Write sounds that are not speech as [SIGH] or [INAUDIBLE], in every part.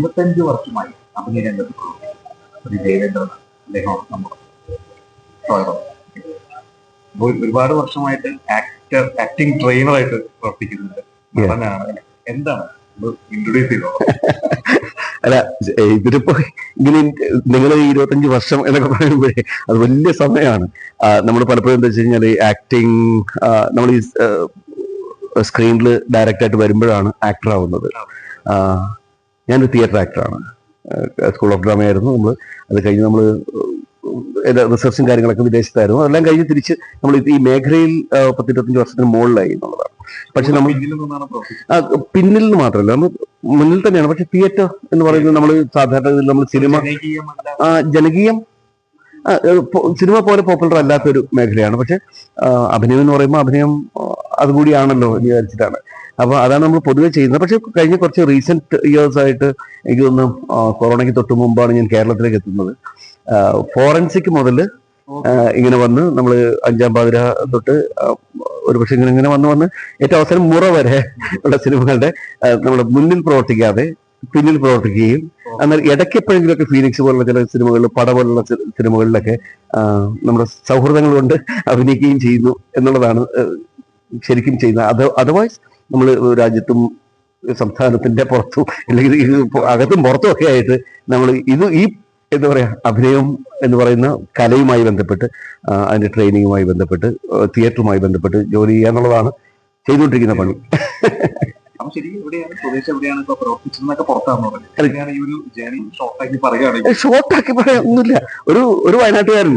ഇരുപത്തഞ്ച് വർഷമായി അഭിനയ രംഗത്ത് പ്രവർത്തിക്കുന്നു ശ്രീ ദേവേന്ദ്രൻ അദ്ദേഹം ഒരു- ഒരുപാട് വർഷമായിട്ട് ആക്ടർ ആക്ടിങ് ട്രെയിനറായിട്ട് പ്രവർത്തിക്കുന്നുണ്ട്. നടനാണ്. എന്താണ്? ഇൻട്രൊഡ്യൂസ് ചെയ്തോ? [LAUGHS] അല്ല ഇതിലിപ്പോ ഇങ്ങനെ നിങ്ങൾ ഇരുപത്തഞ്ച് വർഷം എന്നൊക്കെ പറയുമ്പോഴേ അത് വലിയ സമയമാണ്. നമ്മൾ പലപ്പോഴും എന്താ വെച്ച് കഴിഞ്ഞാൽ ആക്ടിങ് നമ്മൾ ഈ സ്ക്രീനിൽ ഡയറക്റ്റായിട്ട് വരുമ്പോഴാണ് ആക്ടർ ആവുന്നത്. ഞാനൊരു തിയേറ്റർ ആക്ടറാണ് സ്കൂൾ ഓഫ് ഡ്രാമ ആയിരുന്നു. നമ്മൾ അത് കഴിഞ്ഞ് നമ്മൾ റിസർച്ചും കാര്യങ്ങളൊക്കെ വിദേശത്തായിരുന്നു. അതെല്ലാം കഴിഞ്ഞ് തിരിച്ച് നമ്മൾ ഈ മേഖലയിൽ പത്തിരുപത്തഞ്ച് വർഷത്തിന് മുകളിലായി എന്നുള്ളതാണ്. പക്ഷെ നമ്മൾ പിന്നിൽ നിന്ന് മാത്രമല്ല നമ്മൾ മുന്നിൽ തന്നെയാണ്. പക്ഷെ തിയേറ്റർ എന്ന് പറയുന്നത് നമ്മൾ സാധാരണ നമ്മൾ സിനിമ ജനകീയം സിനിമ പോലെ പോപ്പുലർ അല്ലാത്തൊരു മേഖലയാണ്. പക്ഷെ അഭിനയം എന്ന് പറയുമ്പോൾ അഭിനയം അതുകൂടിയാണല്ലോ എന്ന് വിചാരിച്ചിട്ടാണ്. അപ്പൊ അതാണ് നമ്മൾ പൊതുവെ ചെയ്യുന്നത്. പക്ഷെ കഴിഞ്ഞ കുറച്ച് റീസെന്റ് ഇയേഴ്സ് ആയിട്ട് എനിക്ക് തോന്നുന്നു കൊറോണയ്ക്ക് തൊട്ട് മുമ്പാണ് ഞാൻ കേരളത്തിലേക്ക് എത്തുന്നത്. ഫോറൻസിക് മുതൽ ഇങ്ങനെ വന്ന് നമ്മൾ അഞ്ചാം പാതിര തൊട്ട് ഒരു പക്ഷെ ഇങ്ങനെ ഇങ്ങനെ വന്ന് വന്ന് ഏറ്റവും അവസരം മുറ വരെ ഉള്ള സിനിമകളുടെ നമ്മുടെ മുന്നിൽ പ്രവർത്തിക്കാതെ പിന്നിൽ പ്രവർത്തിക്കുകയും എന്നാൽ ഇടയ്ക്ക് എപ്പോഴെങ്കിലുമൊക്കെ ഫീനിക്സ് പോലുള്ള ചില സിനിമകളിൽ പട പോലുള്ള സിനിമകളിലൊക്കെ നമ്മുടെ സൗഹൃദങ്ങൾ കൊണ്ട് അഭിനയിക്കുകയും ചെയ്യുന്നു എന്നുള്ളതാണ് ശരിക്കും ചെയ്യുന്നത്. അത് അതർവൈസ് നമ്മൾ രാജ്യത്തും സംസ്ഥാനത്തിന്റെ പുറത്തും അല്ലെങ്കിൽ അകത്തും പുറത്തും ഒക്കെ ആയിട്ട് നമ്മൾ ഇത് ഈ എന്താ പറയാ അഭിനയം എന്ന് പറയുന്ന കലയുമായി ബന്ധപ്പെട്ട് അതിന്റെ ട്രെയിനിങ്ങുമായി ബന്ധപ്പെട്ട് തിയേറ്ററുമായി ബന്ധപ്പെട്ട് ജോലി ചെയ്യുക എന്നുള്ളതാണ് ചെയ്തുകൊണ്ടിരിക്കുന്ന പണി. അപ്പൊ ശരി എവിടെയാണ് സ്വദേശം എവിടെയാണ് ഇപ്പൊ പ്രവർത്തിച്ചതെന്നൊക്കെ പുറത്താന്ന് പറഞ്ഞത് എങ്ങനെയാണ് ഈ ഒരു ജേണി ഷോർട്ടാക്കി പറയുകയാണെങ്കിൽ. ഷോർട്ടാക്കി പറയാൻ ഒന്നുമില്ല. ഒരു ഒരു വയനാട്ടുകാരൻ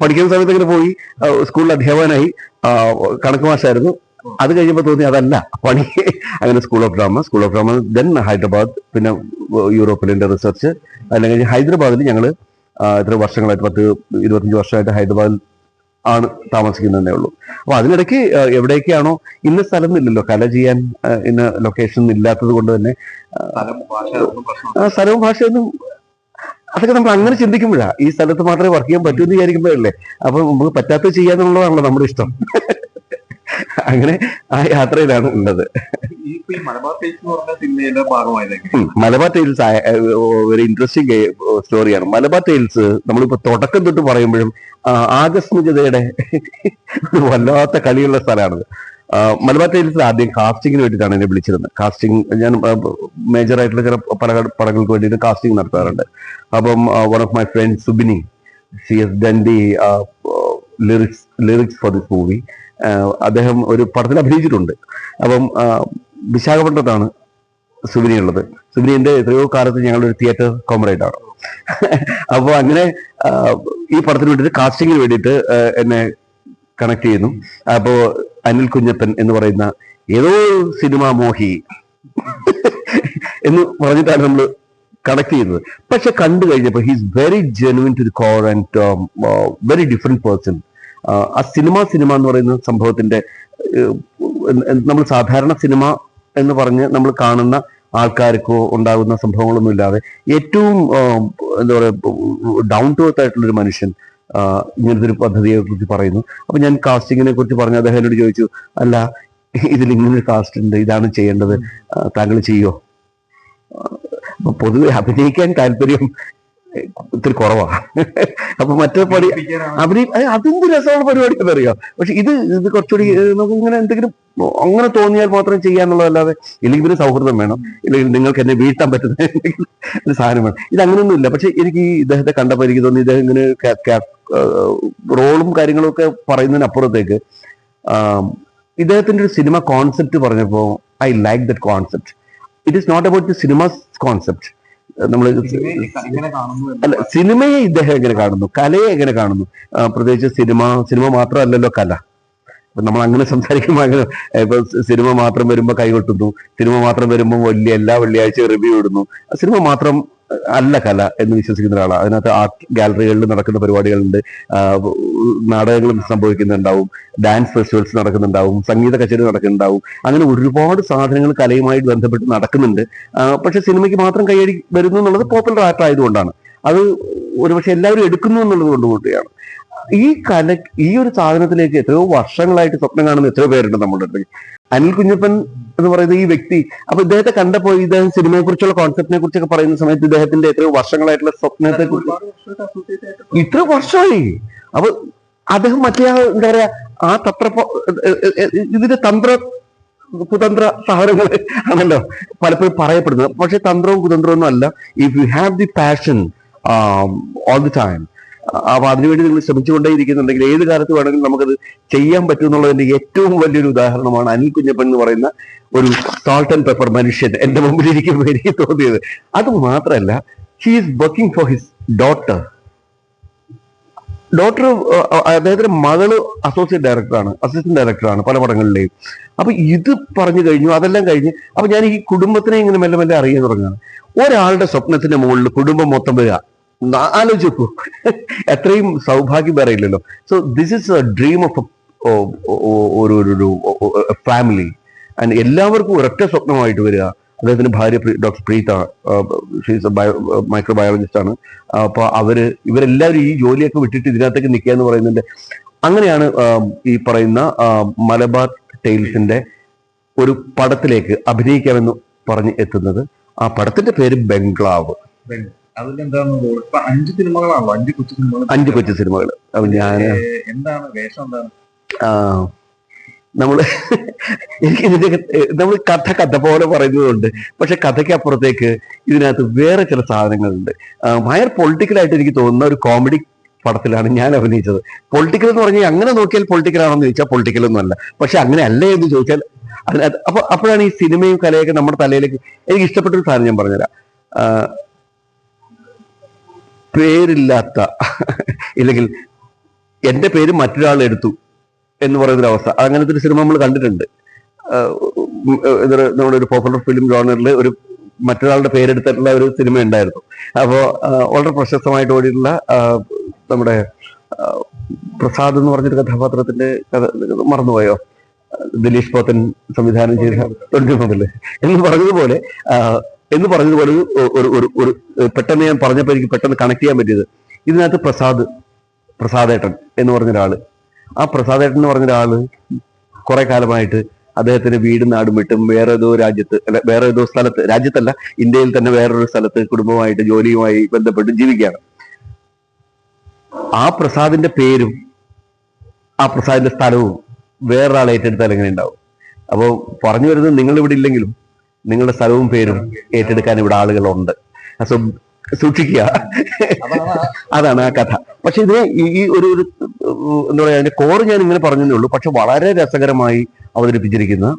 പഠിക്കുന്ന സമയത്ത് ഇങ്ങനെ പോയി സ്കൂളിൽ അധ്യാപകനായി കണക്ക് മാഷായിരുന്നു. അത് കഴിഞ്ഞപ്പോൾ തോന്നി അതല്ല പണി. അങ്ങനെ school of drama school of drama then Hyderabad പിന്നെ യൂറോപ്പിലെ റിസർച്ച് അല്ലെങ്കിൽ കഴിഞ്ഞ് ഹൈദരാബാദിൽ ഞങ്ങൾ ഇത്ര വർഷങ്ങളായിട്ട് പത്ത് ഇരുപത്തഞ്ച് വർഷമായിട്ട് ഹൈദരാബാദിൽ ആണ് താമസിക്കുന്നതേ ഉള്ളൂ. അപ്പൊ അതിനിടയ്ക്ക് എവിടേക്കാണോ ഇന്ന സ്ഥലം ഇല്ലല്ലോ കല ചെയ്യാൻ ഇന്ന ലൊക്കേഷൻ ഇല്ലാത്തത് കൊണ്ട് തന്നെ സ്ഥലവും ഭാഷയൊന്നും അതൊക്കെ നമ്മൾ അങ്ങനെ ചിന്തിക്കുമ്പോഴാ ഈ സ്ഥലത്ത് മാത്രമേ വർക്ക് ചെയ്യാൻ പറ്റൂ എന്ന് വിചാരിക്കുമ്പോഴല്ലേ? അപ്പൊ നമുക്ക് പറ്റാത്തത് ചെയ്യാന്നുള്ളതാണല്ലോ നമ്മുടെ ഇഷ്ടം. അങ്ങനെ ആ യാത്രയിലാണ് ഉള്ളത്. മലബാർ ടെയിൽസ് ടൈൽസ് ഒരു ഇൻട്രസ്റ്റിംഗ് സ്റ്റോറിയാണ് മലബാർ ടൈൽസ് നമ്മളിപ്പോ തുടക്കം തൊട്ട് പറയുമ്പോഴും ആകസ്മികതയുടെ വല്ലാത്ത കളിയുള്ള സ്ഥലമാണത്. മലബാർ ടൈൽസ് ആദ്യം കാസ്റ്റിങ്ങിന് വേണ്ടിയിട്ടാണ് എന്നെ വിളിച്ചിരുന്നത്. കാസ്റ്റിംഗ് ഞാൻ മേജർ ആയിട്ടുള്ള ചില പല പടങ്ങൾക്ക് വേണ്ടിയിട്ട് കാസ്റ്റിംഗ് നടത്താറുണ്ട്. അപ്പം one of my friend Subini C S ഡൻഡി lyrics lyrics for this movie അദ്ദേഹം ഒരു പടത്തിൽ അഭിനയിച്ചിട്ടുണ്ട്. അപ്പം വിശാഖപട്ടണത്താണ് സുബിനി ഉള്ളത്. സുബിനി എന്റെ എത്രയോ കാലത്ത് ഞങ്ങളുടെ ഒരു തിയേറ്റർ ആണ് അപ്പോൾ അങ്ങനെ ഈ പടത്തിന് വേണ്ടിയിട്ട് കാസ്റ്റിങ്ങിന് വേണ്ടിയിട്ട് എന്നെ കണക്ട് ചെയ്യുന്നു. അപ്പോ അനിൽ കുഞ്ഞപ്പൻ എന്ന് പറയുന്ന ഏതോ സിനിമ മോഹി എന്ന് പറഞ്ഞിട്ടാണ് നമ്മൾ കണക്ട് ചെയ്യുന്നത്. പക്ഷെ കണ്ടു കഴിഞ്ഞപ്പോൾ he's very genuine to the core and very different person ആ സിനിമ സിനിമ എന്ന് പറയുന്ന സംഭവത്തിന്റെ നമ്മൾ സാധാരണ സിനിമ എന്ന് പറഞ്ഞ് നമ്മൾ കാണുന്ന ആൾക്കാർക്കോ ഉണ്ടാകുന്ന സംഭവങ്ങളൊന്നും ഇല്ലാതെ ഏറ്റവും എന്താ പറയുക ഡൗൺ ടു എർത്ത് ആയിട്ടുള്ള ഒരു മനുഷ്യൻ ഇങ്ങനത്തെ ഒരു പദ്ധതിയെ കുറിച്ച് പറയുന്നു. അപ്പൊ ഞാൻ കാസ്റ്റിങ്ങിനെ കുറിച്ച് പറഞ്ഞു അദ്ദേഹം എന്നോട് ചോദിച്ചു അല്ല ഇതിൽ ഇങ്ങനൊരു കാസ്റ്റ് ഉണ്ട് ഇതാണ് ചെയ്യേണ്ടത് താങ്കൾ ചെയ്യോ? പൊതുവെ അഭിനയിക്കാൻ താല്പര്യം ഇത്തിരി കുറവാ. അപ്പൊ മറ്റേ പടി അവർ അത് അതെന്ത് രസമുള്ള പരിപാടി എന്നറിയോ പക്ഷെ ഇത് ഇത് കുറച്ചുകൂടി നമുക്ക് ഇങ്ങനെ എന്തെങ്കിലും അങ്ങനെ തോന്നിയാൽ മാത്രം ചെയ്യാന്നുള്ളതല്ലാതെ ഇല്ലെങ്കിൽ പിന്നെ സൗഹൃദം വേണം. ഇല്ലെങ്കിൽ നിങ്ങൾക്ക് എന്നെ വീഴ്ത്താൻ പറ്റുന്ന ഒരു സാധനം വേണം. ഇത് അങ്ങനെയൊന്നും ഇല്ല. പക്ഷെ എനിക്ക് ഈ ഇദ്ദേഹത്തെ കണ്ടപ്പോൾ എനിക്ക് തോന്നി ഇദ്ദേഹം ഇങ്ങനെ റോളും കാര്യങ്ങളും ഒക്കെ പറയുന്നതിനപ്പുറത്തേക്ക് ഇദ്ദേഹത്തിന്റെ ഒരു സിനിമ കോൺസെപ്റ്റ് പറഞ്ഞപ്പോൾ I like that concept. It is not about the cinema concept. നമ്മൾ അല്ല സിനിമയെ ഇദ്ദേഹം എങ്ങനെ കാണുന്നു? കലയെ എങ്ങനെ കാണുന്നു? പ്രത്യേകിച്ച് സിനിമ സിനിമ മാത്രമല്ലല്ലോ കല. നമ്മൾ അങ്ങനെ [LAUGHS] സംസാരിക്കുമ്പോൾ അങ്ങനെ ഇപ്പൊ സിനിമ മാത്രം വരുമ്പോൾ കൈകൊട്ടുന്നു സിനിമ മാത്രം വരുമ്പോൾ വലിയ എല്ലാ വെള്ളിയാഴ്ച റിവ്യൂ ഇടുന്നു. സിനിമ മാത്രം അല്ല കല എന്ന് വിശ്വസിക്കുന്ന ഒരാളാണ് അതിനകത്ത് ആർട്ട് ഗാലറികളിൽ നടക്കുന്ന പരിപാടികളുണ്ട്. നാടകങ്ങളും സംഭവിക്കുന്നുണ്ടാവും. Dance festivals നടക്കുന്നുണ്ടാവും. സംഗീത കച്ചേരി നടക്കുന്നുണ്ടാവും. അങ്ങനെ ഒരുപാട് സാധനങ്ങൾ കലയുമായിട്ട് ബന്ധപ്പെട്ട് നടക്കുന്നുണ്ട്. പക്ഷെ സിനിമയ്ക്ക് മാത്രം കൈയടി വരുന്നു എന്നുള്ളത് പോപ്പുലർ ആർട്ട് ആയതുകൊണ്ടാണ്. അത് ഒരുപക്ഷെ എല്ലാവരും എടുക്കുന്നു എന്നുള്ളത് കൊണ്ടുകൂടിയാണ് ഈ കല ഈ ഒരു സാധനത്തിലേക്ക് എത്രയോ വർഷങ്ങളായിട്ട് സ്വപ്നം കാണുന്ന എത്രയോ പേരുണ്ട് നമ്മുടെ അടുത്ത്. അനിൽ കുഞ്ഞപ്പൻ എന്ന് പറയുന്ന ഈ വ്യക്തി അപ്പൊ ഇദ്ദേഹത്തെ കണ്ടപ്പോൾ ഇദ്ദേഹം സിനിമയെ കുറിച്ചുള്ള കോൺസെപ്റ്റിനെ കുറിച്ചൊക്കെ പറയുന്ന സമയത്ത് ഇദ്ദേഹത്തിന്റെ എത്രയോ വർഷങ്ങളായിട്ടുള്ള സ്വപ്നത്തെ കുറിച്ച് ഇത്ര വർഷമായി. അപ്പൊ അദ്ദേഹം മറ്റേ എന്താ പറയാ ആ തത്ര ഇതിന്റെ തന്ത്ര കുതന്ത്ര സാധനങ്ങൾ ആണല്ലോ പലപ്പോഴും പറയപ്പെടുന്നത്. പക്ഷെ തന്ത്രവും കുതന്ത്രവും ഒന്നും അല്ല if you have the passion all the time അപ്പൊ അതിനുവേണ്ടി നിങ്ങൾ ശ്രമിച്ചുകൊണ്ടേയിരിക്കുന്നുണ്ടെങ്കിൽ ഏത് കാലത്ത് വേണമെങ്കിലും നമുക്കത് ചെയ്യാൻ പറ്റും എന്നുള്ളതിന്റെ ഏറ്റവും വലിയൊരു ഉദാഹരണമാണ് അനിൽ കുഞ്ഞപ്പൻ എന്ന് പറയുന്ന ഒരു സാൾട്ട് ആൻഡ് പെപ്പർ മനുഷ്യൻ എന്റെ മുമ്പിൽ ഇരിക്കുമ്പോൾ എനിക്ക് തോന്നിയത്. അത് മാത്രമല്ല he is working for his daughter doctor അദ്ദേഹത്തിന്റെ മകൾ അസോസിയേറ്റ് ഡയറക്ടറാണ് അസിസ്റ്റന്റ് ഡയറക്ടറാണ് പല പടങ്ങളിലെയും. അപ്പൊ ഇത് പറഞ്ഞു കഴിഞ്ഞു അതെല്ലാം കഴിഞ്ഞ് അപ്പൊ ഞാൻ ഈ കുടുംബത്തിനെ ഇങ്ങനെ മെല്ലെ മെല്ലെ അറിയാൻ തുടങ്ങുകയാണ്. ഒരാളുടെ സ്വപ്നത്തിന്റെ മുകളിൽ കുടുംബം മൊത്തം വരിക. നോക്കൂ എത്രയും സൗഭാഗ്യം വേറെ ഇല്ലല്ലോ. So this is a dream of ഒരു ഫാമിലി ആൻഡ് എല്ലാവർക്കും ഒരൊറ്റ സ്വപ്നമായിട്ട് വരിക. അദ്ദേഹത്തിന്റെ ഭാര്യ doctor Preetha she's microbiologist ആണ്. അപ്പൊ അവർ ഇവരെല്ലാവരും ഈ ജോലിയൊക്കെ വിട്ടിട്ട് ഇതിനകത്തേക്ക് നിൽക്കുക എന്ന് പറയുന്നുണ്ട്. അങ്ങനെയാണ് ഈ പറയുന്ന മലബാർ ടെയിൽസിന്റെ ഒരു പടത്തിലേക്ക് അഭിനയിക്കാമെന്ന് പറഞ്ഞ് എത്തുന്നത്. ആ പടത്തിന്റെ പേര് ബംഗ്ലാവ്. അതിലെന്താണ് ഇപ്പൊ അഞ്ച് സിനിമകളാണല്ലോ അഞ്ച് കൊച്ചു സിനിമകൾ അഞ്ച് കൊച്ചു സിനിമകൾ അപ്പൊ ഞാൻ എന്താണ്? വേഷം എന്താണ്? ആ, നമ്മൾ എനിക്ക് ഇതിന്റെ നമ്മൾ കഥ കഥ പോലെ പറയുന്നതുണ്ട്. പക്ഷെ കഥയ്ക്ക് അപ്പുറത്തേക്ക് ഇതിനകത്ത് വേറെ ചില സാധനങ്ങളുണ്ട്. ഭയങ്കര പൊളിറ്റിക്കലായിട്ട് എനിക്ക് തോന്നുന്ന ഒരു കോമഡി പടത്തിലാണ് ഞാൻ അഭിനയിച്ചത്. പൊളിറ്റിക്കൽ എന്ന് പറഞ്ഞാൽ അങ്ങനെ നോക്കിയാൽ പൊളിറ്റിക്കൽ ആണെന്ന് ചോദിച്ചാൽ പൊളിറ്റിക്കൽ ഒന്നും അല്ല. പക്ഷെ അങ്ങനെ അല്ലേ എന്ന് ചോദിച്ചാൽ അതിനകത്ത് അപ്പൊ അപ്പോഴാണ് ഈ സിനിമയും കലയൊക്കെ നമ്മുടെ തലയിലേക്ക് എനിക്ക് ഇഷ്ടപ്പെട്ട ഒരു സാധനം ഞാൻ പറഞ്ഞുതരാം. പേരില്ലാത്ത ഇല്ലെങ്കിൽ എന്റെ പേര് മറ്റൊരാൾ എടുത്തു എന്ന് പറയുന്ന അവസ്ഥ. അങ്ങനത്തെ ഒരു സിനിമ നമ്മൾ കണ്ടിട്ടുണ്ട്. നമ്മുടെ ഒരു പോപ്പുലർ ഫിലിം ജോണറിൽ ഒരു മറ്റൊരാളുടെ പേരെടുത്തിട്ടുള്ള ഒരു സിനിമ ഉണ്ടായിരുന്നു. അപ്പോൾ വളരെ പ്രശസ്തമായിട്ട് ഓടിയിട്ടുള്ള നമ്മുടെ പ്രസാദ് എന്ന് പറഞ്ഞൊരു കഥാപാത്രത്തിന്റെ കഥ മറന്നുപോയോ? ദിലീഷ് പോത്തൻ സംവിധാനം ചെയ്ത തൊഴിലുമല്ലേ എന്ന് പറഞ്ഞതുപോലെ എന്ന് പറഞ്ഞതുപോലെ ഒരു ഒരു ഒരു പെട്ടെന്ന് ഞാൻ പറഞ്ഞപ്പോൾ എനിക്ക് പെട്ടെന്ന് കണക്ട് ചെയ്യാൻ പറ്റിയത്. ഇതിനകത്ത് പ്രസാദ് പ്രസാദേട്ടൻ എന്ന് പറഞ്ഞ ഒരാൾ ആ പ്രസാദേട്ടൻ എന്ന് പറഞ്ഞ ഒരാൾ കുറെ കാലമായിട്ട് അദ്ദേഹത്തിന്റെ വീട് നാടും വിട്ടും വേറെ ഏതോ രാജ്യത്ത് അല്ല വേറെ ഏതോ സ്ഥലത്ത് രാജ്യത്തല്ല ഇന്ത്യയിൽ തന്നെ വേറൊരു സ്ഥലത്ത് കുടുംബമായിട്ട് ജോലിയുമായി ബന്ധപ്പെട്ട് ജീവിക്കുകയാണ്. ആ പ്രസാദിന്റെ പേരും ആ പ്രസാദിന്റെ സ്ഥലവും വേറൊരാൾ ഏറ്റെടുത്താൽ എങ്ങനെ ഉണ്ടാവും അപ്പോൾ പറഞ്ഞു വരുന്നത് നിങ്ങൾ ഇവിടെ ഇല്ലെങ്കിലും നിങ്ങളുടെ സ്ഥലവും പേരും ഏറ്റെടുക്കാൻ ഇവിടെ ആളുകളുണ്ട്. സോ സൂക്ഷിക്കുക. അതാണ് ആ- കഥ. പക്ഷെ ഇതിനെ ഈ- ഒരു എന്താ പറയാ അതിന്റെ കോറ് ഞാൻ ഇങ്ങനെ പറഞ്ഞതേ ഉള്ളൂ. പക്ഷെ വളരെ രസകരമായി അവതരിപ്പിച്ചിരിക്കുന്ന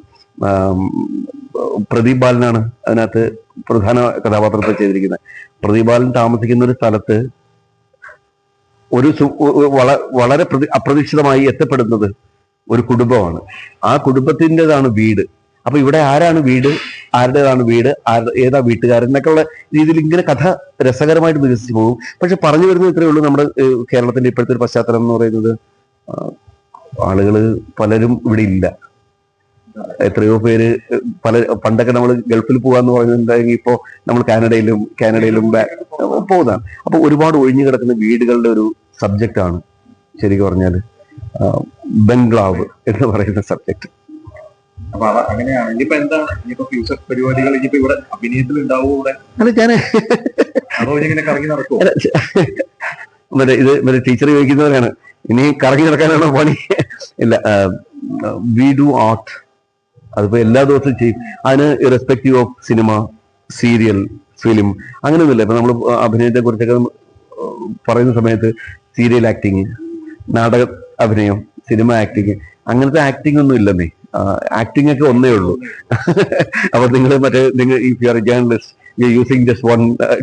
പ്രദീപ് ബാലനാണ് അതിനകത്ത് പ്രധാന കഥാപാത്രത്തെ ചെയ്തിരിക്കുന്നത്. പ്രദീപ് ബാലൻ താമസിക്കുന്ന ഒരു സ്ഥലത്ത് ഒരു വളരെ പ്രതി- അപ്രതീക്ഷിതമായി എത്തപ്പെടുന്നത് ഒരു കുടുംബമാണ്. ആ കുടുംബത്തിന്റെതാണ് വീട്. അപ്പൊ ഇവിടെ ആരാണ് വീട്? ആരുടേതാണ് വീട് ആരുടെ ഏതാ വീട്ടുകാരൻ എന്നൊക്കെയുള്ള രീതിയിൽ ഇങ്ങനെ കഥ രസകരമായിട്ട് വികസിച്ചു പോകും. പക്ഷെ പറഞ്ഞു വരുന്നത് ഇത്രയേ ഉള്ളൂ. നമ്മുടെ കേരളത്തിന്റെ ഇപ്പോഴത്തെ ഒരു പശ്ചാത്തലം എന്ന് പറയുന്നത് ആളുകൾ പലരും ഇവിടെ ഇല്ല. എത്രയോ പേര് പല പണ്ടൊക്കെ നമ്മൾ ഗൾഫിൽ പോകാന്ന് പറയുന്നുണ്ടെങ്കിൽ ഇപ്പോ നമ്മൾ കാനഡയിലും കാനഡയിലും പോകുന്നതാണ് അപ്പൊ ഒരുപാട് ഒഴിഞ്ഞു കിടക്കുന്ന വീടുകളുടെ ഒരു സബ്ജക്റ്റ് ആണ് ശരിക്കും പറഞ്ഞാൽ ബംഗ്ലാവ് എന്ന് പറയുന്ന സബ്ജക്ട് അപ്പൊ അങ്ങനെയാണ്. ഇനിയിപ്പോ എന്താണ്? ഇനിയിപ്പോ ഫ്യൂച്ചർ പരിപാടികൾ ഇനിയിപ്പോ ഇവിടെ അഭിനയത്തിൽ ഉണ്ടാവും ഇവിടെ? അതോ ഇങ്ങനെ കറങ്ങി നടക്കുമോ മറ്റേ ഇത് മറ്റേ ടീച്ചർ ചോദിക്കുന്നവരാണ്. ഇനി കറങ്ങി നടക്കാനാണോ പണി? ഇല്ല വി ഡു ആർട്ട് അതിപ്പോ എല്ലാ ദിവസവും ചെയ്യും. അതിന് irrespective of cinema serial film അങ്ങനെയൊന്നുമില്ല. ഇപ്പൊ നമ്മൾ അഭിനയത്തെ കുറിച്ചൊക്കെ പറയുന്ന സമയത്ത് സീരിയൽ ആക്ടിങ് നാടക അഭിനയം സിനിമ ആക്ടിങ് അങ്ങനത്തെ ആക്ടിങ് ഒന്നും ഇല്ലെന്നേ. ആക്ടിങ് ഒക്കെ ഒന്നേ ഉള്ളൂ. അപ്പൊ നിങ്ങൾ മറ്റേ നിങ്ങൾ if you are journalist you using just one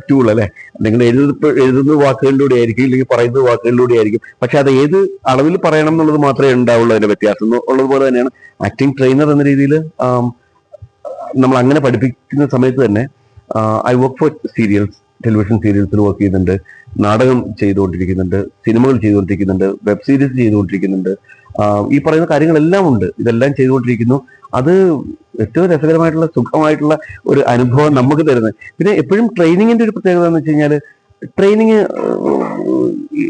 tool അല്ലെ? നിങ്ങൾ എഴുത എഴുതുന്ന വാക്കുകളിലൂടെ ആയിരിക്കും ഇല്ലെങ്കിൽ പറയുന്ന വാക്കുകളിലൂടെ ആയിരിക്കും. പക്ഷെ അത് ഏത് അളവിൽ പറയണം എന്നുള്ളത് മാത്രമേ ഉണ്ടാവുള്ളൂ അതിന്റെ വ്യത്യാസം. ഉള്ളതുപോലെ തന്നെയാണ് ആക്ടിങ് ട്രെയിനർ എന്ന രീതിയിൽ നമ്മൾ അങ്ങനെ പഠിപ്പിക്കുന്ന സമയത്ത് തന്നെ I work for serials television സീരിയൽസിൽ work ചെയ്യുന്നുണ്ട്. നാടകം ചെയ്തുകൊണ്ടിരിക്കുന്നുണ്ട്. സിനിമകൾ ചെയ്തുകൊണ്ടിരിക്കുന്നുണ്ട്. Web series ചെയ്തുകൊണ്ടിരിക്കുന്നുണ്ട്. ഈ പറയുന്ന കാര്യങ്ങളെല്ലാം ഉണ്ട്. ഇതെല്ലാം ചെയ്തുകൊണ്ടിരിക്കുന്നു. അത് ഏറ്റവും രസകരമായിട്ടുള്ള സുഖമായിട്ടുള്ള ഒരു അനുഭവം നമുക്ക് തരുന്നത്. പിന്നെ എപ്പോഴും ട്രെയിനിങ്ങിന്റെ ഒരു പ്രത്യേകത എന്ന് വെച്ച് കഴിഞ്ഞാൽ ട്രെയിനിങ്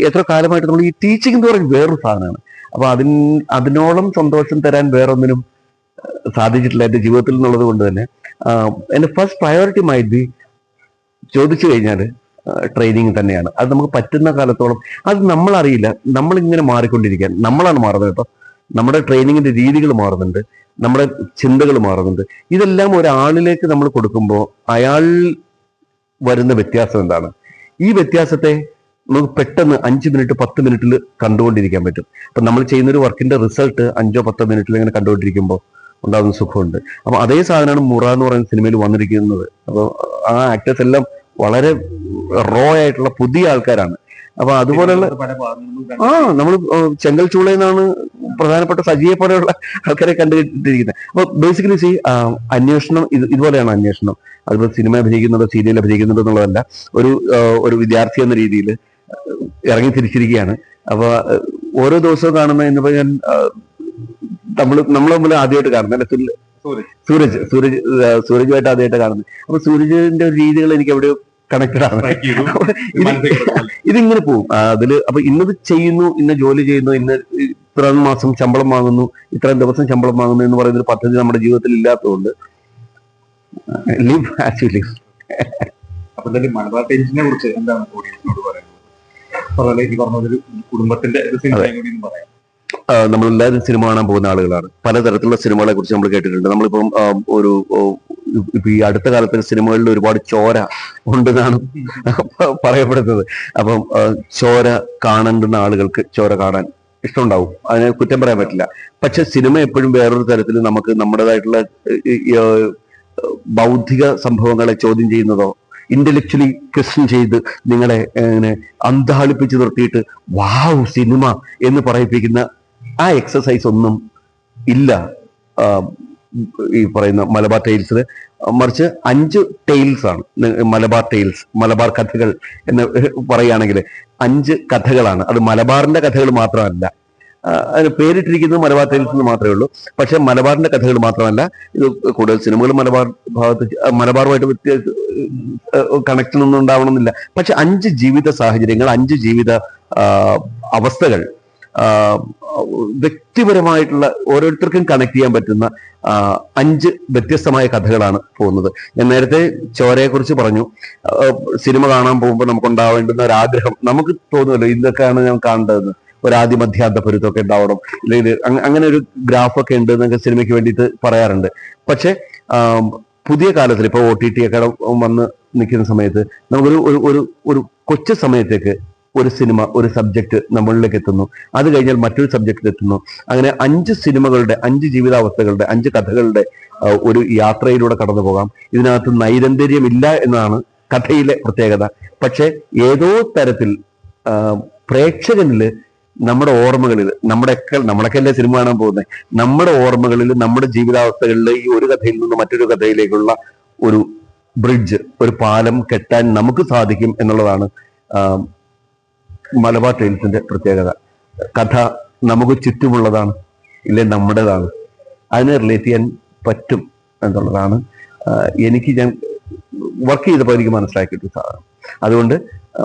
എത്ര കാലമായിട്ട് നമ്മൾ ഈ ടീച്ചിങ് എന്ന് പറയുന്നത് വേറൊരു സാധനമാണ്. അപ്പൊ അതിന് അതിനോളം സന്തോഷം തരാൻ വേറൊന്നിനും സാധിച്ചിട്ടില്ല എന്റെ ജീവിതത്തിൽ എന്നുള്ളത് കൊണ്ട് തന്നെ. എന്റെ ഫസ്റ്റ് പ്രയോറിറ്റി മൈറ്റ് ബി ചോദിച്ചു കഴിഞ്ഞാൽ ട്രെയിനിങ് തന്നെയാണ്. അത് നമുക്ക് പറ്റുന്ന കാലത്തോളം അത് നമ്മളറിയില്ല. നമ്മളിങ്ങനെ മാറിക്കൊണ്ടിരിക്കാൻ. നമ്മളാണ് മാറുന്നത് കേട്ടോ. നമ്മുടെ ട്രെയിനിങ്ങിന്റെ രീതികൾ മാറുന്നുണ്ട്. നമ്മുടെ ചിന്തകൾ മാറുന്നുണ്ട്. ഇതെല്ലാം ഒരാളിലേക്ക് നമ്മൾ കൊടുക്കുമ്പോൾ അയാൾ വരുന്ന വ്യത്യാസം എന്താണ്? ഈ വ്യത്യാസത്തെ നമുക്ക് പെട്ടെന്ന് അഞ്ച് മിനിറ്റ് പത്ത് മിനിറ്റിൽ കണ്ടുകൊണ്ടിരിക്കാൻ പറ്റും. അപ്പൊ നമ്മൾ ചെയ്യുന്ന ഒരു വർക്കിന്റെ റിസൾട്ട് അഞ്ചോ പത്തോ മിനിറ്റിൽ ഇങ്ങനെ കണ്ടുകൊണ്ടിരിക്കുമ്പോൾ ഉണ്ടാകുന്ന സുഖമുണ്ട്. അപ്പൊ അതേ സാധനമാണ് മുറ എന്ന് പറയുന്ന സിനിമയിൽ വന്നിരിക്കുന്നത്. അപ്പോൾ ആ ആക്ടേഴ്സ് എല്ലാം വളരെ റോ ആയിട്ടുള്ള പുതിയ ആൾക്കാരാണ്. അപ്പൊ അതുപോലെയുള്ള ആ നമ്മൾ ചെങ്കൽ ചൂളയെന്നാണ് പ്രധാനപ്പെട്ട സജീവ പോലെയുള്ള ആൾക്കാരെ കണ്ടുകിട്ടിരിക്കുന്നത് അപ്പൊ ബേസിക്കലി സി അന്വേഷണം ഇത് ഇതുപോലെയാണ് അന്വേഷണം. അതിപ്പോ സിനിമ അഭിനയിക്കുന്നുണ്ടോ സീരിയൽ അഭിനയിക്കുന്നുണ്ടോ എന്നുള്ളതല്ല ഒരു ഒരു വിദ്യാർത്ഥി എന്ന രീതിയിൽ ഇറങ്ങി തിരിച്ചിരിക്കുകയാണ്. അപ്പൊ ഓരോ ദിവസവും കാണുന്ന എന്ന് പറഞ്ഞാൽ നമ്മൾ നമ്മളെ മുമ്പിൽ ആദ്യമായിട്ട് കാണുന്നത് അല്ലെ സുനിൽ- സോറി സൂരജ്. സൂരജ് സൂരജുമായിട്ട് ആദ്യമായിട്ട് കാണുന്നത്. അപ്പൊ സൂരജിന്റെ രീതികൾ എനിക്ക് എവിടെയോ കണക്റ്റഡ് ആണ്. ഇത് ഇതിങ്ങനെ പോകും. അതിൽ അപ്പൊ ഇന്നത് ചെയ്യുന്നു ഇന്ന ജോലി ചെയ്യുന്നു ഇന്ന് ഇത്ര മാസം ശമ്പളം വാങ്ങുന്നു ഇത്രയും ദിവസം ശമ്പളം വാങ്ങുന്നു എന്ന് പറയുന്ന ഒരു പദ്ധതി നമ്മുടെ ജീവിതത്തിൽ ഇല്ലാത്തതുകൊണ്ട്. Live as you live. അപ്പൊ എന്തായാലും മലബാർ ടൈംസിനെ കുറിച്ച് എന്താണ് ഓഡിയൻസിനോട് പറയുന്നത്? പറഞ്ഞൊരു കുടുംബത്തിന്റെ ഒരു സിനിമയും കൂടി പറയാം. നമ്മളെല്ലാവരും സിനിമ കാണാൻ പോകുന്ന ആളുകളാണ്. പലതരത്തിലുള്ള സിനിമകളെ കുറിച്ച് നമ്മൾ കേട്ടിട്ടുണ്ട്. നമ്മളിപ്പം ഒരു ഈ അടുത്ത കാലത്തെ സിനിമകളിൽ ഒരുപാട് ചോര ഉണ്ടെന്നാണ് പറയപ്പെടുന്നത്. അപ്പം ചോര കാണേണ്ടുന്ന ആളുകൾക്ക് ചോര കാണാൻ ഇഷ്ടമുണ്ടാവും. അതിനെ കുറ്റം പറയാൻ പറ്റില്ല. പക്ഷെ സിനിമ എപ്പോഴും വേറൊരു തരത്തിൽ നമുക്ക് നമ്മുടേതായിട്ടുള്ള ബൗദ്ധിക സംഭവങ്ങളെ ചോദ്യം ചെയ്യുന്നതോ ഇന്റലക്ച്വലി ക്വസ്റ്റ്യൻ ചെയ്ത് നിങ്ങളെ അങ്ങനെ അന്താളിപ്പിച്ച് നിർത്തിയിട്ട് വാവ് സിനിമ എന്ന് പറയിപ്പിക്കുന്ന ആ എക്സസൈസ് ഒന്നും ഇല്ല. ഈ പറയുന്ന മലബാർ ടൈൽസിൽ മറിച്ച് അഞ്ച് ടൈൽസ് ആണ്. മലബാർ ടൈൽസ് മലബാർ കഥകൾ എന്ന് പറയുകയാണെങ്കിൽ അഞ്ച് കഥകളാണ്. അത് മലബാറിന്റെ കഥകൾ മാത്രമല്ല. അതിന് പേരിട്ടിരിക്കുന്നത് മലബാർ ടൈൽസ് എന്ന് മാത്രമേ ഉള്ളൂ. പക്ഷെ മലബാറിന്റെ കഥകൾ മാത്രമല്ല ഇത് കൂടുതൽ സിനിമകൾ മലബാർ ഭാഗത്ത് മലബാറുമായിട്ട് വ്യത്യാസ കണക്ഷൻ ഒന്നും ഉണ്ടാവണമെന്നില്ല. പക്ഷെ അഞ്ച് ജീവിത സാഹചര്യങ്ങൾ അഞ്ച് ജീവിത അവസ്ഥകൾ വ്യക്തിപരമായിട്ടുള്ള ഓരോരുത്തർക്കും കണക്ട് ചെയ്യാൻ പറ്റുന്ന അഞ്ച് വ്യത്യസ്തമായ കഥകളാണ് പോകുന്നത്. ഞാൻ നേരത്തെ ചോരയെ കുറിച്ച് പറഞ്ഞു സിനിമ കാണാൻ പോകുമ്പോൾ നമുക്ക് ഉണ്ടാവേണ്ടുന്ന ഒരു ആഗ്രഹം നമുക്ക് തോന്നുമല്ലോ ഇതൊക്കെയാണ് ഞാൻ കാണേണ്ടതെന്ന്. ഒരു ആദ്യ മധ്യാന്ത പൊരുത്തമൊക്കെ ഉണ്ടാവണം. അല്ലെങ്കിൽ അങ്ങനെ ഒരു ഗ്രാഫൊക്കെ ഉണ്ട് എന്നൊക്കെ സിനിമയ്ക്ക് വേണ്ടിയിട്ട് പറയാറുണ്ട്. പക്ഷെ പുതിയ കാലത്തിൽ ഇപ്പൊ ഒ ടി ടി ഒക്കെ വന്ന് നിൽക്കുന്ന സമയത്ത് നമുക്കൊരു ഒരു ഒരു കൊച്ചു സമയത്തേക്ക് ഒരു സിനിമ ഒരു സബ്ജക്ട് നമ്മളിലേക്ക് എത്തുന്നു. അത് കഴിഞ്ഞാൽ മറ്റൊരു സബ്ജക്റ്റിൽ എത്തുന്നു. അങ്ങനെ അഞ്ച് സിനിമകളുടെ അഞ്ച് ജീവിതാവസ്ഥകളുടെ അഞ്ച് കഥകളുടെ ഒരു യാത്രയിലൂടെ കടന്നു പോകാം. ഇതിനകത്ത് നൈരന്തര്യമില്ല എന്നതാണ് കഥയിലെ പ്രത്യേകത. പക്ഷെ ഏതോ തരത്തിൽ പ്രേക്ഷകനിൽ നമ്മുടെ ഓർമ്മകളിൽ നമ്മുടെയൊക്കെ നമ്മളൊക്കെ അല്ലേ സിനിമ കാണാൻ പോകുന്നത്? നമ്മുടെ ഓർമ്മകളിൽ നമ്മുടെ ജീവിതാവസ്ഥകളിൽ ഈ ഒരു കഥയിൽ നിന്ന് മറ്റൊരു കഥയിലേക്കുള്ള ഒരു ബ്രിഡ്ജ് ഒരു പാലം കെട്ടാൻ നമുക്ക് സാധിക്കും എന്നുള്ളതാണ് മലബാർ ടൈൽസിന്റെ പ്രത്യേകത. കഥ നമുക്ക് ചുറ്റുമുള്ളതാണ് ഇല്ലേ നമ്മുടേതാണ്. അതിനെ റിലേറ്റ് ചെയ്യാൻ പറ്റും എന്നുള്ളതാണ്. എനിക്ക് ഞാൻ വർക്ക് ചെയ്തപ്പോൾ എനിക്ക് മനസ്സിലാക്കിയിട്ട് സാധനം അതുകൊണ്ട്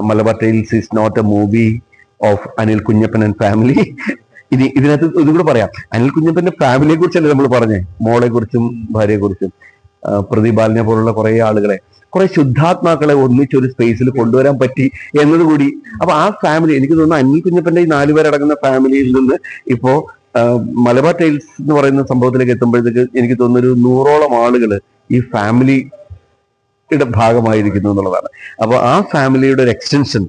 Malabar tiles is not a movie of Anil Kunjappan and family ഇനി ഇതിനകത്ത് ഇതും കൂടെ പറയാം. അനിൽ കുഞ്ഞപ്പന്റെ ഫാമിലിയെ കുറിച്ചല്ലേ നമ്മൾ പറഞ്ഞേ? മോളെ കുറിച്ചും ഭാര്യയെ കുറിച്ചും. പ്രതിപാലനെ പോലുള്ള കുറെ ആളുകളെ കുറെ ശുദ്ധാത്മാക്കളെ ഒന്നിച്ച് ഒരു സ്പേസിൽ കൊണ്ടുവരാൻ പറ്റി എന്നതുകൂടി അപ്പൊ ആ ഫാമിലി എനിക്ക് തോന്നുന്നു അനിൽ കുഞ്ഞപ്പന്റെ ഈ നാലുപേരടങ്ങുന്ന ഫാമിലിയിൽ നിന്ന് ഇപ്പോ മലബാർ ടൈൽസ് എന്ന് പറയുന്ന സംഭവത്തിലേക്ക് എത്തുമ്പോഴത്തേക്ക് എനിക്ക് തോന്നുന്നു ഒരു നൂറോളം ആളുകൾ ഈ ഫാമിലി യുടെ ഭാഗമായിരിക്കുന്നു എന്നുള്ളതാണ്. അപ്പൊ ആ ഫാമിലിയുടെ ഒരു എക്സ്റ്റൻഷൻ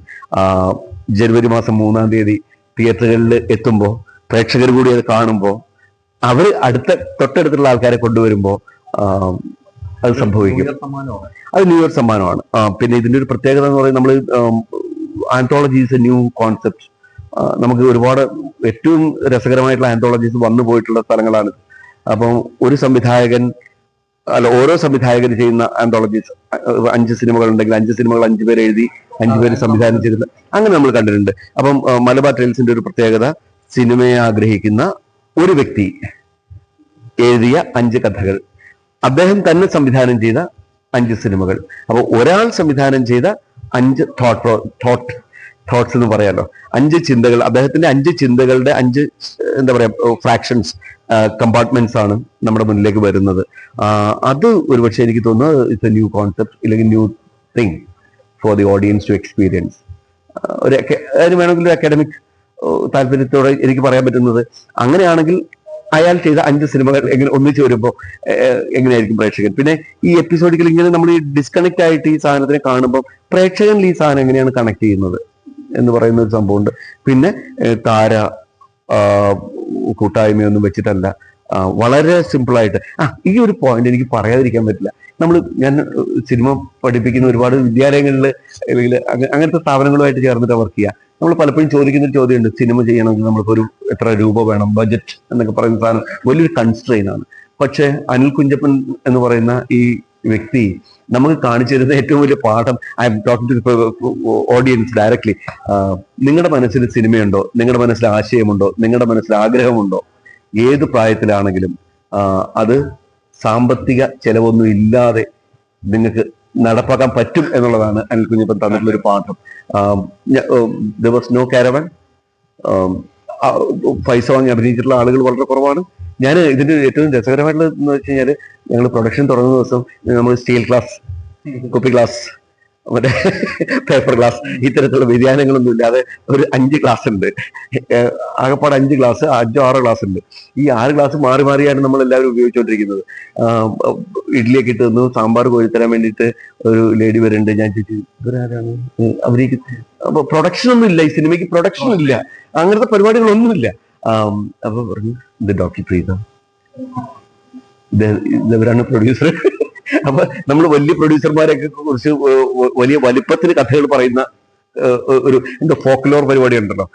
ജനുവരി മാസം മൂന്നാം തീയതി തിയേറ്ററുകളിൽ എത്തുമ്പോൾ പ്രേക്ഷകർ കൂടി അത് കാണുമ്പോൾ അവർ അടുത്ത തൊട്ടടുത്തുള്ള ആൾക്കാരെ കൊണ്ടുവരുമ്പോൾ അത് സംഭവിക്കും. അത് ന്യൂ ഇയർ സമ്മാനമാണ് പിന്നെ ഇതിന്റെ ഒരു പ്രത്യേകത എന്ന് പറയുന്നത് നമ്മൾ anthology is a new concept നമുക്ക് ഒരുപാട് ഏറ്റവും രസകരമായിട്ടുള്ള ആന്തോളജീസ് വന്നു പോയിട്ടുള്ള സ്ഥലങ്ങളാണ് അപ്പം ഒരു സംവിധായകൻ അല്ല ഓരോ സംവിധായകർ ചെയ്യുന്ന ആന്തോളജീസ് അഞ്ച് സിനിമകൾ ഉണ്ടെങ്കിൽ അഞ്ച് സിനിമകൾ അഞ്ചു പേര് എഴുതി അഞ്ചു പേര് സംവിധാനം ചെയ്യുന്ന അങ്ങനെ നമ്മൾ കണ്ടിട്ടുണ്ട്. അപ്പം മലബാർ ട്രെയിൽസിന്റെ ഒരു പ്രത്യേകത സിനിമയെ ആഗ്രഹിക്കുന്ന ഒരു വ്യക്തി എഴുതിയ അഞ്ച് കഥകൾ. അദ്ദേഹം തന്നെ സംവിധാനം ചെയ്ത അഞ്ച് സിനിമകൾ. അപ്പോൾ ഒരാൾ സംവിധാനം ചെയ്ത അഞ്ച് തോട്ട് തോട്ട് തോട്ട്സ് എന്ന് പറയാലോ. അഞ്ച് ചിന്തകൾ അദ്ദേഹത്തിന്റെ അഞ്ച് ചിന്തകളുടെ അഞ്ച് എന്താ പറയാ ഫ്രാക്ഷൻസ് കമ്പാർട്ട്മെന്റ്സ് ആണ് നമ്മുടെ മുന്നിലേക്ക് വരുന്നത്. അത് ഒരുപക്ഷെ എനിക്ക് തോന്നുന്നത് ഇറ്റ്സ് എ ന്യൂ കോൺസെപ്റ്റ് ഇല്ലെങ്കിൽ new thing for the audience to experience ഒരു അതിന് വേണമെങ്കിൽ ഒരു അക്കാഡമിക് താല്പര്യത്തോടെ എനിക്ക് പറയാൻ പറ്റുന്നത് അങ്ങനെയാണെങ്കിൽ അയാൾ ചെയ്ത അഞ്ച് സിനിമകൾ എങ്ങനെ ഒന്നിച്ച് വരുമ്പോൾ എങ്ങനെയായിരിക്കും പ്രേക്ഷകൻ? പിന്നെ ഈ എപ്പിസോഡിക്കൽ ഇങ്ങനെ നമ്മൾ ഈ ഡിസ്കണക്ട് ആയിട്ട് ഈ സാധനത്തിനെ കാണുമ്പോൾ പ്രേക്ഷകനിൽ ഈ സാധനം എങ്ങനെയാണ് കണക്ട് ചെയ്യുന്നത് എന്ന് പറയുന്ന ഒരു സംഭവമുണ്ട്. പിന്നെ താര കൂട്ടായ്മയൊന്നും വെച്ചിട്ടല്ല. വളരെ സിമ്പിളായിട്ട് ആ ഈ ഒരു പോയിന്റ് എനിക്ക് പറയാതിരിക്കാൻ പറ്റില്ല. നമ്മൾ ഞാൻ സിനിമ പഠിപ്പിക്കുന്ന ഒരുപാട് വിദ്യാലയങ്ങളിൽ അല്ലെങ്കിൽ അങ്ങനത്തെ സ്ഥാപനങ്ങളുമായിട്ട് ചേർന്നിട്ട് വർക്ക് ചെയ്യുക നമ്മൾ പലപ്പോഴും ചോദിക്കുന്ന ചോദ്യമുണ്ട് സിനിമ ചെയ്യണമെങ്കിൽ നമ്മൾക്ക് ഒരു എത്ര രൂപ വേണം? ബജറ്റ് എന്നൊക്കെ പറയുന്ന സാധനം വലിയൊരു കൺസ്ട്രെയിൻ ആണ്. പക്ഷേ അനിൽ കുഞ്ചപ്പൻ എന്ന് പറയുന്ന ഈ വ്യക്തി നമുക്ക് കാണിച്ചു തരുന്ന ഏറ്റവും വലിയ പാഠം I'm talking to audience directly നിങ്ങളുടെ മനസ്സിൽ സിനിമയുണ്ടോ? നിങ്ങളുടെ മനസ്സിൽ ആശയമുണ്ടോ? നിങ്ങളുടെ മനസ്സിൽ ആഗ്രഹമുണ്ടോ? ഏത് പ്രായത്തിലാണെങ്കിലും അത് സാമ്പത്തിക ചെലവൊന്നും ഇല്ലാതെ നിങ്ങൾക്ക് നടപ്പാക്കാൻ പറ്റും എന്നുള്ളതാണ് അനിൽ കുഞ്ഞപ്പൻ തന്നിട്ടുള്ള ഒരു പാഠം. ദർ വാസ് നോ കാരവൻ പൈസ വാങ്ങി അഭിനയിച്ചിട്ടുള്ള ആളുകൾ വളരെ കുറവാണ്. ഞാൻ ഇതിന്റെ ഏറ്റവും രസകരമായിട്ടുള്ളത് എന്ന് വെച്ച് കഴിഞ്ഞാൽ ഞങ്ങൾ പ്രൊഡക്ഷൻ തുടങ്ങുന്ന ദിവസം നമ്മൾ സ്റ്റീൽ ക്ലാസ് കുപ്പി ഗ്ലാസ് മറ്റേ പേപ്പർ ക്ലാസ് ഇത്തരത്തിലുള്ള വ്യതിയാനങ്ങളൊന്നും ഇല്ലാതെ ഒരു അഞ്ച് ക്ലാസ് ഉണ്ട്. ആകെപ്പാട് അഞ്ച് ക്ലാസ് അഞ്ചോ ആറോ ക്ലാസ് ഉണ്ട്. ഈ ആറ് ക്ലാസ് മാറി മാറിയാണ് നമ്മൾ എല്ലാവരും ഉപയോഗിച്ചുകൊണ്ടിരിക്കുന്നത് ഇഡ്ഡലിയൊക്കെ ഇട്ട് തന്നു സാമ്പാർ കോരിത്തരാൻ വേണ്ടിയിട്ട് ഒരു ലേഡി വരുന്നുണ്ട്. ഞാൻ ചോദിച്ചു ഇവരാരാണ്? അവരേക്ക് അപ്പൊ പ്രൊഡക്ഷൻ ഒന്നും ഇല്ല ഈ സിനിമയ്ക്ക് പ്രൊഡക്ഷൻ ഇല്ല. അങ്ങനത്തെ പരിപാടികളൊന്നുമില്ല. അപ്പൊ പറഞ്ഞു ഇത് ഡോക്ടർ പ്രീത ഇവരാണ് പ്രൊഡ്യൂസർ അപ്പൊ നമ്മൾ വലിയ പ്രൊഡ്യൂസർമാരെയൊക്കെ കുറിച്ച് വലിയ വലിപ്പത്തിൽ കഥകൾ പറയുന്ന ഒരു എന്താ ഫോക്ലോർ പരിപാടി ഉണ്ടല്ലോ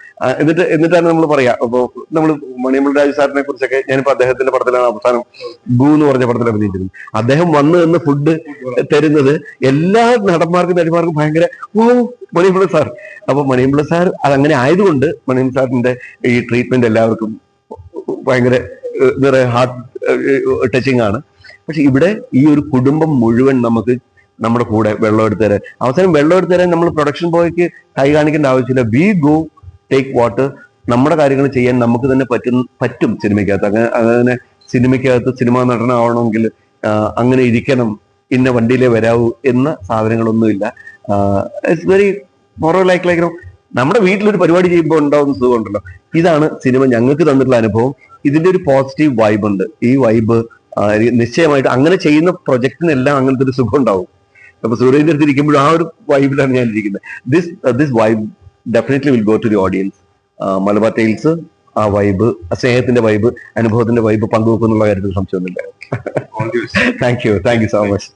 എന്നിട്ട് എന്നിട്ടാണ് നമ്മൾ പറയാ അപ്പൊ നമ്മൾ മണിയമ്മൾ രാജു സാറിനെ കുറിച്ചൊക്കെ ഞാനിപ്പോ അദ്ദേഹത്തിന്റെ പടത്തിലാണ് അവസാനം ഗു എന്ന് പറഞ്ഞ പടത്തിൽ അഭിനയിച്ചിരുന്നത്. അദ്ദേഹം വന്ന് എന്ന് ഫുഡ് തരുന്നത് എല്ലാ നടന്മാർക്കും നടിമാർക്കും ഭയങ്കര ഓ മണിയമ്പിള്ള സാർ. അപ്പൊ മണിയമ്പിള്ള സാർ അതങ്ങനെ ആയതുകൊണ്ട് മണിയമ്പിള്ള സാറിന്റെ ഈ ട്രീറ്റ്മെന്റ് എല്ലാവർക്കും ഭയങ്കര എന്താ പറയാ ഹാർട്ട് ടച്ചിങ് ആണ്. പക്ഷെ ഇവിടെ ഈ ഒരു കുടുംബം മുഴുവൻ നമുക്ക് നമ്മുടെ കൂടെ വെള്ളം എടുത്തു തരാൻ. അവസാനം വെള്ളം തരാൻ നമ്മൾ പ്രൊഡക്ഷൻ ബോയ്ക്ക് കൈ കാണിക്കേണ്ട ആവശ്യമില്ല. വി ഗോ ടേക്ക് വാട്ടർ നമ്മുടെ കാര്യങ്ങൾ ചെയ്യാൻ നമുക്ക് തന്നെ പറ്റും പറ്റും സിനിമയ്ക്കകത്ത്. അങ്ങനെ അങ്ങനെ സിനിമയ്ക്കകത്ത് സിനിമാ നടനാവണമെങ്കിൽ അങ്ങനെ ഇരിക്കണം ഇന്ന വണ്ടിയിലേ വരാവൂ എന്ന സാധനങ്ങളൊന്നുമില്ല. ഇറ്റ്സ് വെരി മോറോ ലൈക്ക് ലൈക്ക് നമ്മുടെ വീട്ടിലൊരു പരിപാടി ചെയ്യുമ്പോൾ ഉണ്ടാവുന്ന സുഖമുണ്ടല്ലോ. ഇതാണ് സിനിമ ഞങ്ങൾക്ക് തന്നിട്ടുള്ള അനുഭവം. ഇതിന്റെ ഒരു പോസിറ്റീവ് വൈബ് ഉണ്ട്. ഈ വൈബ് നിശ്ചയമായിട്ട് അങ്ങനെ ചെയ്യുന്ന പ്രൊജക്ടിനെല്ലാം അങ്ങനത്തെ ഒരു സുഖം ഉണ്ടാവും. അപ്പൊ സൂര്യന്റെ അടുത്ത് ഇരിക്കുമ്പോഴും ആ ഒരു വൈബിലാണ് ഞാൻ ഇരിക്കുന്നത്. This this vibe definitely will go to the audience Malabar tiles ആ വൈബ് സ്നേഹത്തിന്റെ വൈബ് അനുഭവത്തിന്റെ വൈബ് പങ്കുവെക്കുന്നുള്ള കാര്യത്തിൽ സംശയമൊന്നുമില്ല. Thank you thank you so much